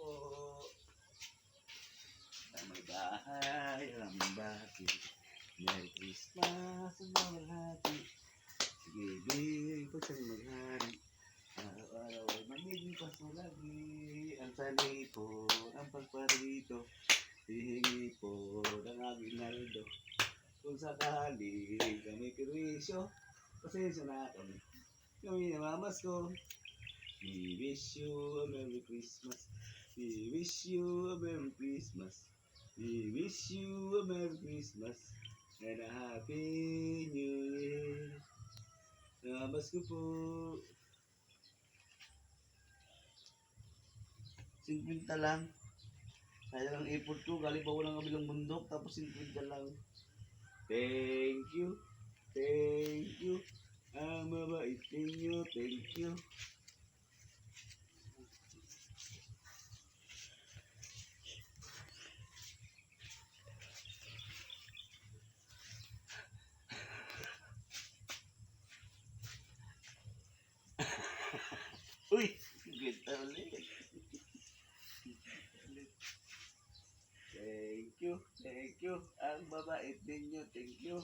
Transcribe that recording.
po. Ang may bahay, ang may bati. Merry Christmas, mga hati. Sige, big, pag siyang maghari. Araw-araw ay magiging paso lagi. Ang salipo, ang pagparito. Hihingi po ng aking naldo. Kung sakali kami perwisyo, pasensya na kami. Kami namamas ko. We wish you a Merry Christmas. Wish you a Merry Christmas. We wish you a Merry Christmas and a Happy New Year. Namamas ko po. Singkwinta lang. Kaya lang effort ko, galing pa ko ng kabilang bundok, tapos singkwinta lang. Thank you. Thank you. Ang mabait ninyo. Thank you. Uy! Ganda ulit. Thank you. Thank you. Ang mabait ninyo. Thank you.